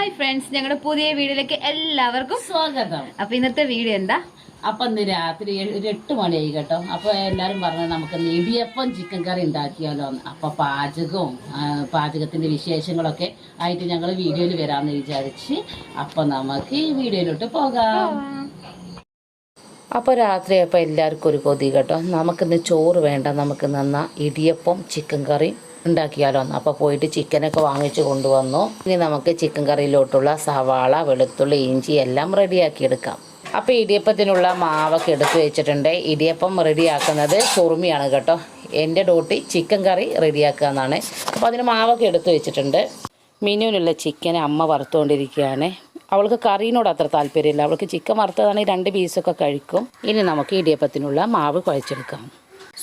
Hi friends ഞങ്ങളുടെ പുതിയ വീഡിയോയിലേക്ക് എല്ലാവർക്കും സ്വാഗതം. അപ്പൊ ഇന്നത്തെ വീഡിയോ എന്താ? അപ്പൊ ഇന്ന് രാത്രി ഒരു എട്ട് മണിയായി കേട്ടോ. അപ്പൊ എല്ലാരും പറഞ്ഞു നമുക്ക് ഇടിയപ്പം ചിക്കൻ കറി ഉണ്ടാക്കിയാലോ. അപ്പൊ പാചകവും പാചകത്തിന്റെ വിശേഷങ്ങളൊക്കെ ആയിട്ട് ഞങ്ങൾ വീഡിയോയിൽ വരാമെന്ന് വിചാരിച്ച് അപ്പൊ നമുക്ക് ഈ വീഡിയോയിലോട്ട് പോകാം. അപ്പോൾ രാത്രി അപ്പോൾ എല്ലാവർക്കും ഒരു കൊതി കേട്ടോ. നമുക്കിന്ന് ചോറ് വേണ്ട. നമുക്ക് നന്നാ ഇടിയപ്പം ചിക്കൻ കറി ഉണ്ടാക്കിയാലോ എന്ന്. അപ്പോൾ പോയിട്ട് ചിക്കനൊക്കെ വാങ്ങിച്ച് കൊണ്ടുവന്നു. ഇനി നമുക്ക് ചിക്കൻ കറിയിലോട്ടുള്ള സവാള വെളുത്തുള്ളി ഇഞ്ചി എല്ലാം റെഡിയാക്കി എടുക്കാം. അപ്പോൾ ഇടിയപ്പത്തിനുള്ള മാവൊക്കെ എടുത്തു വെച്ചിട്ടുണ്ട്. ഇടിയപ്പം റെഡിയാക്കുന്നത് സുറുമിയാണ് കേട്ടോ. എന്റെ ഡോട്ടി ചിക്കൻ കറി റെഡിയാക്കുക എന്നാണ്. അപ്പോൾ അതിന് മാവൊക്കെ എടുത്തു വെച്ചിട്ടുണ്ട്. മിനുവിനുള്ള ചിക്കൻ അമ്മ വറുത്തുകൊണ്ടിരിക്കുകയാണ് അവൾക്ക് കറീനോട് അത്ര താല്പര്യമില്ല. അവൾക്ക് ചിക്കൻ വറുത്തതാണെങ്കിൽ രണ്ട് പീസൊക്കെ കഴിക്കും. ഇനി നമുക്ക് ഇടിയപ്പത്തിനുള്ള മാവ് കുഴച്ചെടുക്കാം.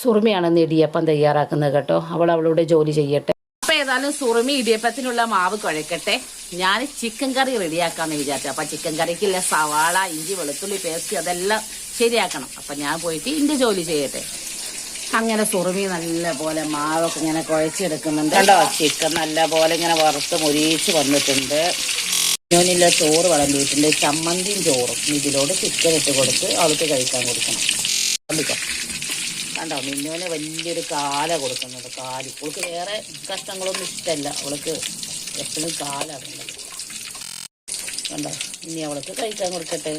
സുറുമിയാണ് ഇന്ന് ഇടിയപ്പം തയ്യാറാക്കുന്നത് കേട്ടോ. അവൾ അവളുടെ ജോലി ചെയ്യട്ടെ. അപ്പൊ ഏതായാലും സുറുമി ഇടിയപ്പത്തിനുള്ള മാവ് കുഴക്കട്ടെ. ഞാൻ ചിക്കൻ കറി റെഡിയാക്കാന്ന് വിചാരിച്ചു. അപ്പൊ ചിക്കൻ കറിക്കില്ല സവാള ഇഞ്ചി വെളുത്തുള്ളി പേസ്റ്റ് അതെല്ലാം ശരിയാക്കണം. അപ്പൊ ഞാൻ പോയിട്ട് ഇന്റെ ജോലി ചെയ്യട്ടെ. അങ്ങനെ സുറുമി നല്ല പോലെ മാവൊക്കെ ഇങ്ങനെ കുഴച്ചെടുക്കുന്നുണ്ട്. കണ്ടോ? ചിക്കൻ നല്ല പോലെ ഇങ്ങനെ വറുത്ത് മുരിച്ച് വന്നിട്ടുണ്ട്. ഞാനില്ല ചോറ് വിളമ്പിയിട്ടുണ്ട്. ചമ്മന്തിയും ചോറും. ഇതിലോട് ചിക്കൻ ഇട്ട് കൊടുത്ത് അവൾക്ക് കഴിക്കാൻ കൊടുക്കണം. കണ്ടോ മിന്നുവിന് വലിയൊരു കാല കൊടുക്കുന്നത് കാൽ. അവൾക്ക് വേറെ കഷ്ടങ്ങളൊന്നും ഇഷ്ടമല്ല അവൾക്ക് എപ്പോഴും കാലാണ് കണ്ടോ ഇനി അവൾക്ക് കഴിക്കാൻ കൊടുക്കട്ടെ.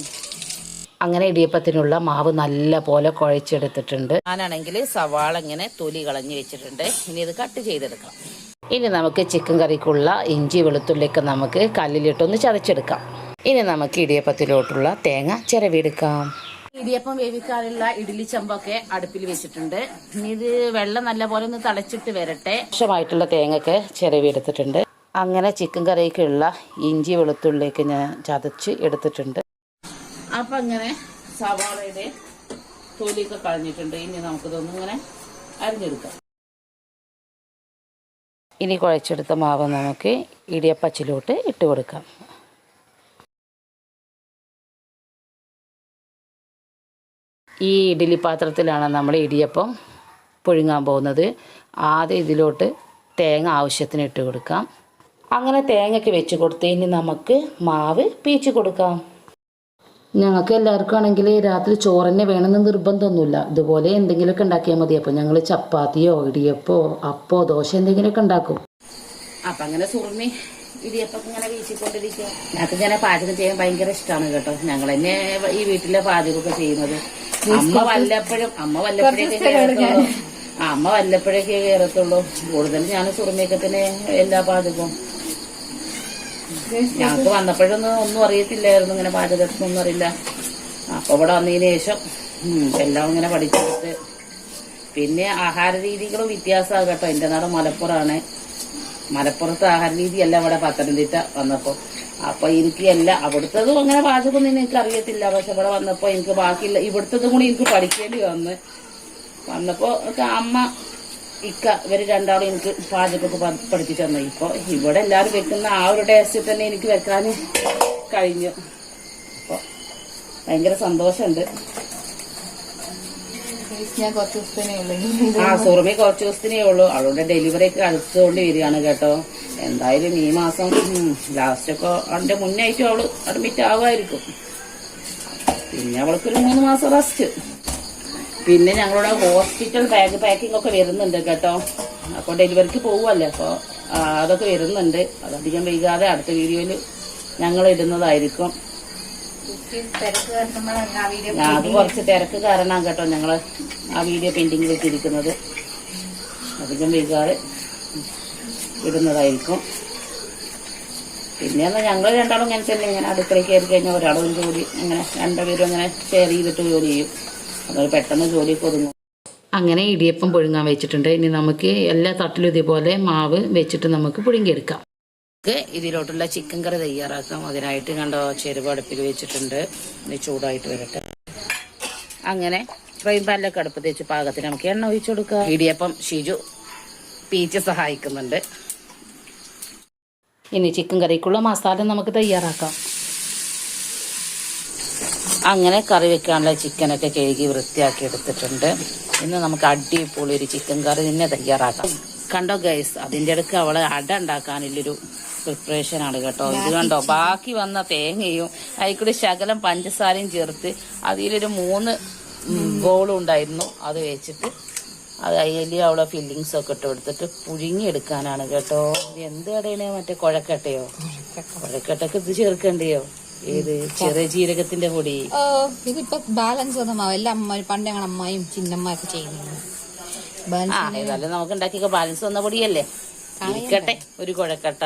അങ്ങനെ ഇടിയപ്പത്തിനുള്ള മാവ് നല്ല പോലെ കുഴച്ചെടുത്തിട്ടുണ്ട്. ഞാനാണെങ്കിൽ സവാള ഇങ്ങനെ തൊലി കളഞ്ഞു വെച്ചിട്ടുണ്ട്. ഇനി ഇത് കട്ട് ചെയ്തെടുക്കാം ഇനി നമുക്ക് ചിക്കൻ കറിക്കുള്ള ഇഞ്ചി വെളുത്തുള്ളിയൊക്കെ നമുക്ക് കല്ലിലിട്ടൊന്ന് ചതച്ചെടുക്കാം. ഇനി നമുക്ക് ഇടിയപ്പത്തിലോട്ടുള്ള തേങ്ങ ചിരവിയെടുക്കാം. ഇടിയപ്പം വേവിക്കാനുള്ള ഇഡ്ഡലി ചെമ്പൊക്കെ അടുപ്പിൽ വെച്ചിട്ടുണ്ട്. ഇനി ഇത് വെള്ളം നല്ല പോലെ ഒന്ന് തളച്ചിട്ട് വരട്ടെ. ആവശ്യമായിട്ടുള്ള തേങ്ങയൊക്കെ ചിരവിയെടുത്തിട്ടുണ്ട് അങ്ങനെ ചിക്കൻ കറിക്കുള്ള ഇഞ്ചി വെളുത്തുള്ളിയൊക്കെ ഞാൻ ചതച്ച് എടുത്തിട്ടുണ്ട്. അപ്പൊ അങ്ങനെ സവാളയുടെ തൊലിയൊക്കെ കളഞ്ഞിട്ടുണ്ട്. ഇനി നമുക്കിതൊന്നും ഇങ്ങനെ അരിഞ്ഞെടുക്കാം. ഇനി കുഴച്ചെടുത്ത മാവ് നമുക്ക് ഇടിയപ്പച്ചിലോട്ട് ഇട്ട് കൊടുക്കാം. ഈ ഇഡ്ഡലി പാത്രത്തിലാണ് നമ്മൾ ഇടിയപ്പം പുഴുങ്ങാൻ പോകുന്നത്. ആദ്യം ഇതിലോട്ട് തേങ്ങ ആവശ്യത്തിന് ഇട്ട് കൊടുക്കാം. അങ്ങനെ തേങ്ങയ്ക്ക് വെച്ച് കൊടുത്ത് ഇനി നമുക്ക് മാവ് പീച്ച് കൊടുക്കാം. ഞങ്ങൾക്ക് എല്ലാവർക്കും ആണെങ്കിൽ രാത്രി ചോറിനെ വേണമെന്ന് നിർബന്ധമൊന്നുമില്ല. ഇതുപോലെ എന്തെങ്കിലുമൊക്കെ ഉണ്ടാക്കിയാൽ മതി. അപ്പോൾ ഞങ്ങൾ ചപ്പാത്തിയോ ഇടിയപ്പോ അപ്പോ ദോശ എന്തെങ്കിലുമൊക്കെ ഉണ്ടാക്കും. അപ്പം അങ്ങനെ സുറുമി ഇടിയപ്പം ഇങ്ങനെ വീശിക്കൊണ്ടിരിക്കുക ഞങ്ങൾക്ക് ഇങ്ങനെ പാചകം ചെയ്യാൻ ഭയങ്കര ഇഷ്ടമാണ് കേട്ടോ. ഞങ്ങൾ തന്നെ ഈ വീട്ടിലെ പാചകമൊക്കെ ചെയ്യുന്നത്. അമ്മ വല്ലപ്പോഴും അമ്മ വല്ലപ്പോഴൊക്കെ കയറത്തുള്ളൂ. അമ്മ വല്ലപ്പോഴൊക്കെ കയറത്തുള്ളൂ. കൂടുതൽ ഞാൻ സുറുമേക്കത്തിന് എല്ലാ പാചകവും. ഞങ്ങൾക്ക് വന്നപ്പോഴൊന്നും ഒന്നും അറിയത്തില്ലായിരുന്നു. ഇങ്ങനെ പാചകത്തിനൊന്നും അറിയില്ല. അപ്പൊ ഇവിടെ വന്നതിന് ശേഷം എല്ലാം ഇങ്ങനെ പഠിച്ചെടുത്ത് പിന്നെ ആഹാര രീതികളും വ്യത്യാസമാണ് കേട്ടോ. എന്റെ നാട് മലപ്പുറമാണ്. മലപ്പുറത്ത് ആഹാര രീതിയല്ല ഇവിടെ പത്തനംതിട്ട വന്നപ്പോ. അപ്പൊ എനിക്ക് എല്ലാ അവിടുത്തതും അങ്ങനെ പാചകമൊന്നും എനിക്ക് അറിയത്തില്ല. പക്ഷെ ഇവിടെ വന്നപ്പോ എനിക്ക് ബാക്കിയില്ല ഇവിടുത്തതും കൂടി എനിക്ക് പഠിക്കേണ്ടി വന്ന്. വന്നപ്പോ അമ്മ ഇക്ക ഇവർ രണ്ടാളും എനിക്ക് പാചകമൊക്കെ പഠിപ്പിച്ചു തന്നു. ഇപ്പൊ ഇവിടെ എല്ലാവരും വെക്കുന്ന ആ ഒരു ടേസ്റ്റിൽ തന്നെ എനിക്ക് വെക്കാൻ കഴിഞ്ഞു. അപ്പൊ ഭയങ്കര സന്തോഷമുണ്ട്. ഞാൻ കുറച്ച് ദിവസത്തേനേ ഉള്ളൂ. ആ സുറുമി കുറച്ച് ദിവസത്തിനേ ഉള്ളൂ. അവളുടെ ഡെലിവറി ഒക്കെ അടുത്തുകൊണ്ട് വരികയാണ് കേട്ടോ. എന്തായാലും ഈ മാസം ലാസ്റ്റ് ഒക്കെ അതിന്റെ മുന്നായിട്ടും അവൾ അഡ്മിറ്റ് ആവുമായിരിക്കും. പിന്നെ അവൾക്കൊരു മൂന്ന് മാസം റെസ്റ്റ് പിന്നെ ഞങ്ങളുടെ ഹോസ്പിറ്റൽ ബാഗ് പാക്കിംഗ് ഒക്കെ വരുന്നുണ്ട് കേട്ടോ. അപ്പോൾ ഡെലിവറിക്ക് പോവുമല്ലേ അപ്പോൾ അതൊക്കെ വരുന്നുണ്ട്. അതധികം വൈകാതെ അടുത്ത വീഡിയോയിൽ ഞങ്ങൾ ഇടുന്നതായിരിക്കും അത് കുറച്ച് തിരക്ക് കാരണം കേട്ടോ. ഞങ്ങൾ ആ വീഡിയോ പെയിന്റിംഗ് വെച്ചിരിക്കുന്നത്. അധികം വൈകാതെ ഇടുന്നതായിരിക്കും. പിന്നെ ഞങ്ങൾ രണ്ടാളും ഇങ്ങനെ തന്നെ. ഇങ്ങനെ അടുക്കളയിൽ കയറി കഴിഞ്ഞാൽ ഒരാളും ജോലി അങ്ങനെ രണ്ടുപേരും അങ്ങനെ ഷെയർ ചെയ്തിട്ട് ജോലി ചെയ്യും. അതൊരു പെട്ടെന്ന് ജോലിയൊക്കെ ഒതുങ്ങും അങ്ങനെ ഇടിയപ്പം പുഴുങ്ങാൻ വെച്ചിട്ടുണ്ട്. ഇനി നമുക്ക് എല്ലാ തട്ടിലും ഇതേപോലെ മാവ് വെച്ചിട്ട് നമുക്ക് പുഴുങ്ങിയെടുക്കാം. ഇതിലോട്ടുള്ള ചിക്കൻ കറി തയ്യാറാക്കാം. അതിനായിട്ട് കണ്ടോ ചെരുവ് അടുപ്പിൽ വെച്ചിട്ടുണ്ട്. ചൂടായിട്ട് വരട്ടെ. അങ്ങനെ ഫ്രൈ പാനിലൊക്കെ അടുപ്പ് തേച്ച് പാകത്തിന് നമുക്ക് എണ്ണ ഒഴിച്ചു കൊടുക്കാം. ഇടിയപ്പം ഷിജു പീച്ച് സഹായിക്കുന്നുണ്ട്. ഇനി ചിക്കൻ കറിക്കുള്ള മസാല നമുക്ക് തയ്യാറാക്കാം. അങ്ങനെ കറി വെക്കാനുള്ള ചിക്കനൊക്കെ കഴുകി വൃത്തിയാക്കി എടുത്തിട്ടുണ്ട്. ഇന്ന് നമുക്ക് അടിപൊളി ഒരു ചിക്കൻ കറി തന്നെ തയ്യാറാക്കാം. കണ്ടോ ഗൈസ് അതിന്റെ അടുക്ക് അവളെ അട ഉണ്ടാക്കാനുള്ളൊരു പ്രിപ്പറേഷൻ ആണ് കേട്ടോ. ഇത് കണ്ടോ? ബാക്കി വന്ന തേങ്ങയും അതിൽക്കൂടി ശകലം പഞ്ചസാരയും ചേർത്ത് അതിലൊരു മൂന്ന് ബോളും ഉണ്ടായിരുന്നു. അത് വെച്ചിട്ട് അത് അതിൽ അവളെ ഫില്ലിങ്സ് ഒക്കെ ഇട്ട് കൊടുത്തിട്ട് പുഴുങ്ങിയെടുക്കാനാണ് കേട്ടോ. എന്ത് കടയാണ്? മറ്റേ കുഴക്കട്ടയോ? കുഴക്കട്ടൊക്കെ ഇത് ചേർക്കണ്ടയോ? ഏത്? ചെറിയ ജീരകത്തിന്റെ പൊടി. ഇതിപ്പോ ബാലൻസ് വന്ന മാവ് എല്ലാ അമ്മ പണ്ട് അമ്മായും ചിന്നമ്മയൊക്കെ ചെയ്യുന്നു ആ ഏതായാലും നമുക്ക് ഉണ്ടാക്കിയൊക്കെ ബാലൻസ് വന്ന പൊടിയല്ലേ? ഇരിക്കട്ടെ ഒരു കുഴക്കട്ട.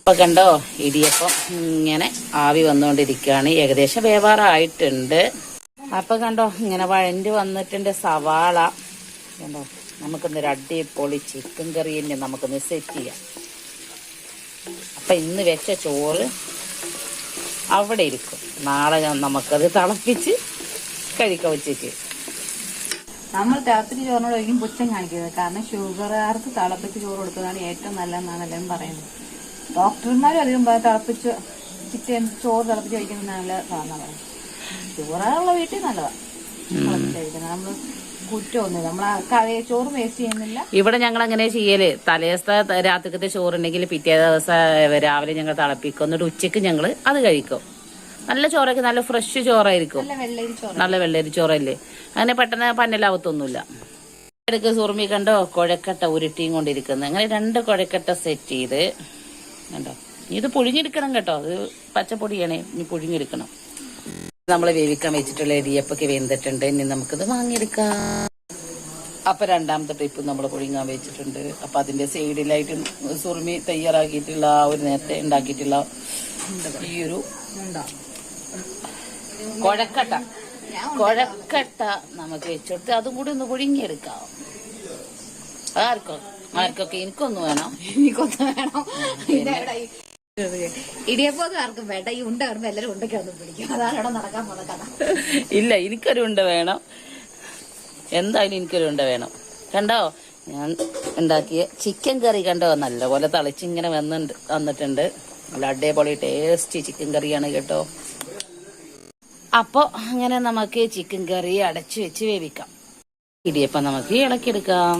അപ്പൊ കണ്ടോ ഇടിയപ്പം ഇങ്ങനെ ആവി വന്നുകൊണ്ടിരിക്കുകയാണ്. ഏകദേശം വേവാറായിട്ടുണ്ട് അപ്പൊ കണ്ടോ ഇങ്ങനെ വഴണ്ട് വന്നിട്ടുണ്ട് സവാള. കണ്ടോ നമുക്കൊന്നൊരു അടിപൊളി ചിക്കൻ കറി തന്നെ നമുക്കൊന്ന് സെറ്റ് ചെയ്യാം. അപ്പൊ ഇന്ന് വെച്ച ചോറ് അവിടെ ഇരിക്കും. നാളെ നമുക്കത് തിളപ്പിച്ച് കഴിക്കാം ഉച്ചയ്ക്ക് നമ്മൾ രാത്രി ചോറിനോട് ഒരിക്കലും പുച്ഛം കാണിക്കരുത്. കാരണം ഷുഗറുകാർക്ക് തിളപ്പിച്ച് ചോറ് കൊടുക്കുന്നതാണ് ഏറ്റവും നല്ലതെന്നാണ് എല്ലാവരും പറയുന്നത്. ഡോക്ടർമാരും അധികം തിളപ്പിച്ച് ചിക്കൻ ചോറ് തിളപ്പിച്ച് കഴിക്കുന്നത് സാധനം പറയും. ഷുഗറുള്ള വീട്ടിൽ നല്ലതാണ് കഴിക്കുന്നത്. നമ്മൾ കുറ്റമൊന്നുമില്ല. നമ്മൾ ആ കറി ചോറ് വേസ്റ്റ് ചെയ്യുന്നില്ല. ഇവിടെ ഞങ്ങൾ അങ്ങനെ ചെയ്യൽ. തലേദിവസത്തെ രാത്രിക്കത്തെ ചോറുണ്ടെങ്കിൽ പിറ്റേ ദിവസം രാവിലെ ഞങ്ങൾ തിളപ്പിക്കും. എന്നിട്ട് ഉച്ചയ്ക്ക് ഞങ്ങൾ അത് കഴിക്കും. നല്ല ചോറൊക്കെ നല്ല ഫ്രഷ് ചോറായിരിക്കും. നല്ല വെള്ളരി ചോറല്ലേ? അങ്ങനെ പെട്ടെന്ന് പന്നലാവത്തൊന്നുമില്ല ഇടയ്ക്ക് സുറുമി കണ്ടോ? കുഴക്കട്ട ഉരുട്ടിയും കൊണ്ടിരിക്കുന്നത് അങ്ങനെ രണ്ട് കുഴക്കട്ട സെറ്റ് ചെയ്ത് കണ്ടോ? ഇത് പുഴുങ്ങിയെടുക്കണം കേട്ടോ. അത് പച്ചപ്പൊടിയാണേ. ഇനി പുഴുങ്ങിയെടുക്കണം. നമ്മൾ വേവിക്കാൻ വെച്ചിട്ടുള്ള ഇടിയപ്പൊക്കെ വെന്തിട്ടുണ്ട്. ഇനി നമുക്കിത് വാങ്ങിയെടുക്കാം. അപ്പൊ രണ്ടാമത്തെ ട്രിപ്പ് നമ്മൾ പുഴുങ്ങാൻ വെച്ചിട്ടുണ്ട്. അപ്പൊ അതിന്റെ സൈഡിലായിട്ട് സുറുമി തയ്യാറാക്കിയിട്ടുള്ള ആ ഒരു നേരത്തെ ഉണ്ടാക്കിയിട്ടുള്ള ഈ ഒരു കൊഴക്കട്ട. കുഴക്കട്ട കുഴക്കട്ട നമുക്ക് വെച്ചെടുത്ത് അതും കൂടി ഒന്ന് പുഴുങ്ങിയെടുക്കാം. ആർക്കോ? ആർക്കൊക്കെ എനിക്കൊന്നു വേണം. എനിക്കൊന്ന് വേണം. ഇതെവിടെ ഈ- ഇടിയപ്പം ആർക്കും വേണ്ട. ഈ ഉണ്ട വരുമ്പോ എല്ലാരും ഉണ്ടൊക്കെ ഒന്ന് പിടിക്കും. അതാണ് ഇവിടെ നടക്കാൻ പോകുന്ന കഥ. ഇല്ല എനിക്കൊരു ഉണ്ട വേണം. എന്തായാലും എനിക്കൊരു ഉണ്ട വേണം. കണ്ടോ? ഞാൻ ഉണ്ടാക്കിയ ചിക്കൻ കറി കണ്ടോ? നല്ലപോലെ തളിച്ചിങ്ങനെ വന്നിട്ടുണ്ട് വന്നിട്ടുണ്ട്. നല്ല അടിപൊളി ടേസ്റ്റ് ചിക്കൻ കറിയാണ് കേട്ടോ. അപ്പോൾ അങ്ങനെ നമുക്ക് ചിക്കൻ കറി അടച്ചു വെച്ച് വേവിക്കാം. ഇടിയപ്പം നമുക്ക് ഇളക്കിയെടുക്കാം.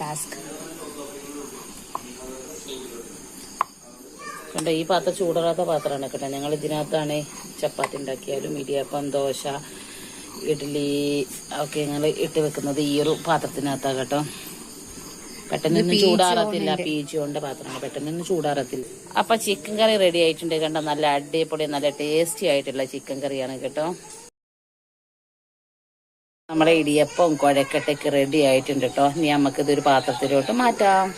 ടാസ്ക് കണ്ടോ ഈ പാത്രം ചൂടാറാത്ത പാത്രമാണ് കേട്ടോ. ഞങ്ങൾ ഇതിനകത്താണ് ചപ്പാത്തി ഉണ്ടാക്കിയാലും ഇടിയപ്പം ദോശ ഇഡ്ഡലി ഒക്കെ ഞങ്ങൾ ഇട്ട് വെക്കുന്നത് ഈ ഒരു പാത്രത്തിനകത്താണ് കേട്ടോ. പെട്ടെന്നൊന്നും ചൂടാറത്തില്ല. പീച്ചുകൊണ്ട് പാത്രങ്ങൾ പെട്ടെന്ന് ചൂടാറത്തില്ല. അപ്പൊ ചിക്കൻ കറി റെഡി ആയിട്ടുണ്ട് കണ്ടോ? നല്ല അടിപൊളി നല്ല ടേസ്റ്റി ആയിട്ടുള്ള ചിക്കൻ കറിയാണ് കേട്ടോ. നമ്മുടെ ഇടിയപ്പം കുഴക്കട്ടയ്ക്ക് റെഡി ആയിട്ടുണ്ട് കേട്ടോ. ഇനി നമുക്കിതൊരു പാത്രത്തിലോട്ട് മാറ്റാം.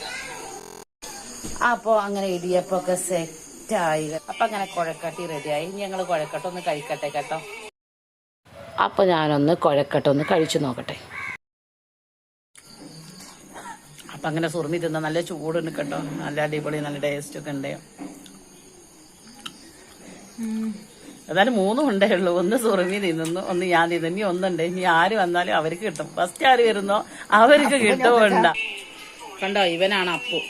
അപ്പോ അങ്ങനെ ഇടിയപ്പൊക്കെ സെറ്റായി അപ്പൊ അങ്ങനെ കുഴക്കട്ടി റെഡിയായി ഞങ്ങൾ കുഴക്കട്ട ഒന്ന് കഴിക്കട്ടെ കേട്ടോ. അപ്പൊ ഞാനൊന്ന് കുഴക്കട്ട ഒന്ന് കഴിച്ചു നോക്കട്ടെ. അപ്പൊ അങ്ങനെ സുറുമി തിന്ന നല്ല ചൂടുണ്ട് കേട്ടോ. നല്ല അടിപൊളി നല്ല ടേസ്റ്റ് ഒക്കെ ഉണ്ട്. ഏതായാലും മൂന്നും ഉണ്ടേ ഉള്ളൂ. ഒന്ന് സുറുമി തിന്നുന്നു ഒന്ന് ഞാൻ തിന്നു ഇനി ഒന്നുണ്ട്. ഇനി ആര് വന്നാലും അവർക്ക് കിട്ടും. ഫസ്റ്റ് ആര് വരുന്നോ അവർക്ക് കിട്ടുമുണ്ട കണ്ടോ ഇവനാണ് അപ്പു.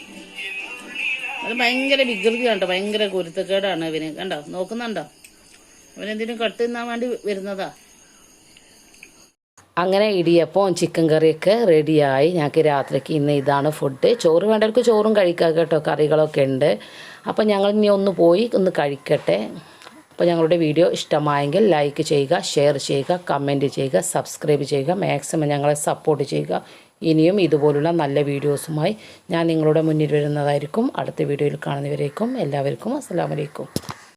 അത് ഭയങ്കര വികൃതി കണ്ടോ ഭയങ്കര കുരുത്തക്കേടാണ് ഇവന്. കണ്ടോ നോക്കുന്നുണ്ടോ? അവനെന്തിനും കട്ട് തിന്നാൻ വേണ്ടി വരുന്നതാ. അങ്ങനെ ഇടിയപ്പവും ചിക്കൻ കറിയൊക്കെ റെഡിയായി ഞങ്ങൾക്ക് രാത്രിക്ക് ഇന്ന് ഇതാണ് ഫുഡ് ചോറ് വേണ്ടവർക്ക് ചോറും കഴിക്കാം കേട്ടോ കറികളൊക്കെ ഉണ്ട്. അപ്പോൾ ഞങ്ങൾ ഇനി ഒന്ന് പോയി ഒന്ന് കഴിക്കട്ടെ. അപ്പോൾ ഞങ്ങളുടെ വീഡിയോ ഇഷ്ടമായെങ്കിൽ ലൈക്ക് ചെയ്യുക ഷെയർ ചെയ്യുക കമന്റ് ചെയ്യുക സബ്സ്ക്രൈബ് ചെയ്യുക മാക്സിമം ഞങ്ങളെ സപ്പോർട്ട് ചെയ്യുക. ഇനിയും ഇതുപോലുള്ള നല്ല വീഡിയോസുമായി ഞാൻ നിങ്ങളുടെ മുന്നിൽ വരുന്നതായിരിക്കും. അടുത്ത വീഡിയോയിൽ കാണുന്നവരേക്കും എല്ലാവർക്കും അസ്സാം വലൈക്കും